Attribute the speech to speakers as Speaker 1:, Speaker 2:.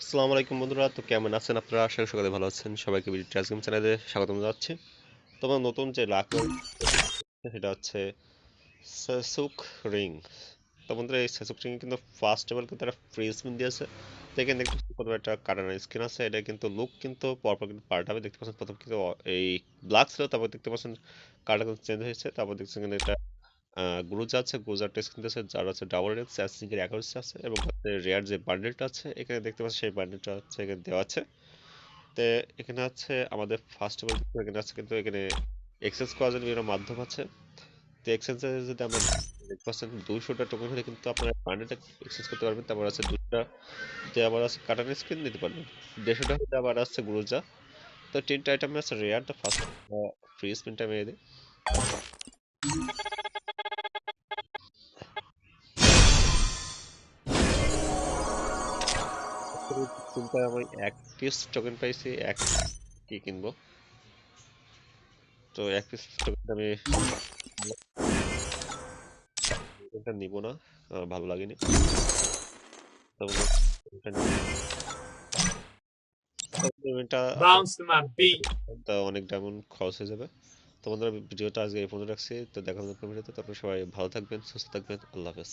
Speaker 1: আসসালামু আলাইকুম বন্ধুরা, তো কেমন আছেন আপনারা? আশা করি সকালে ভালো আছেন। সবাইকে ট্রাস গেম চ্যানেলে স্বাগতম জানাচ্ছি। তোমার নতুন যে লাখ সেটা হচ্ছে সেসুক রিং তো বন্ধুরা, এই সেসুক রিং কিন্তু ফার্স্ট অল কিন্তু একটা ফ্রি স্পিন দিয়েছে। তো এখানে দেখতে প্রথমে একটা কাটানো স্কিন আছে। এটা কিন্তু লুক কিন্তু পরপর কিন্তু পাল্টাবে দেখতে পাচ্ছেন প্রথম কিন্তু এই ব্ল্যাক ছিল, তারপর দেখতে পাচ্ছেন কাটা কিন্তু চেঞ্জ হয়েছে। তারপর দেখছেন কিন্তু এটা গ্রুজা আছে গ্রুজার টেস্ট কিন্তু আছে, যার আছে ডাবল রেড স্যাসিংয়ের অ্যাকুরেসি আছে, এবং রেয়ার যে বান্ডেলটা আছে, এখানে দেখতে পাচ্ছেন সেই বান্ডেলটা হচ্ছে এখানে দেওয়া আছে। তো এখানে আছে আমাদের ফার্স্ট অফ অল এখানে আছে, কিন্তু এখানে এক্সচেঞ্জ করার জন্য বিভিন্ন মাধ্যম আছে। তো এক্সচেঞ্জে যদি আমরা পাচ্ছেন দুইশোটা টোকেন হলে কিন্তু আপনারা বান্ডেলটা এক্সচেঞ্জ করতে পারবেন। তারপর আছে দুটা যে আবার আছে কাটানো স্ক্রিন নিতে পারবেন। দেড়শোটা হলে আবার আছে গ্রুজা। তো তিনটা আইটেম আছে রেয়ার তো ফার্স্ট ফ্রি স্পিনটা মেরে দিই। আমি এক পিস টোকেন পাইছি এক কি কিনবো? তো এক পিস টোকেন আমি এটা নিব না আমার ভালো লাগেনি। অনেক ডায়মন্ড খরচ হয়ে যাবে। তো বন্ধুরা ভিডিওটা আজকে এই পর্যন্ত রাখছি। তো দেখা হবে ভিডিওতে। তারপর সবাই ভালো থাকবেন সুস্থ থাকবেন। আল্লাহ হাফেজ।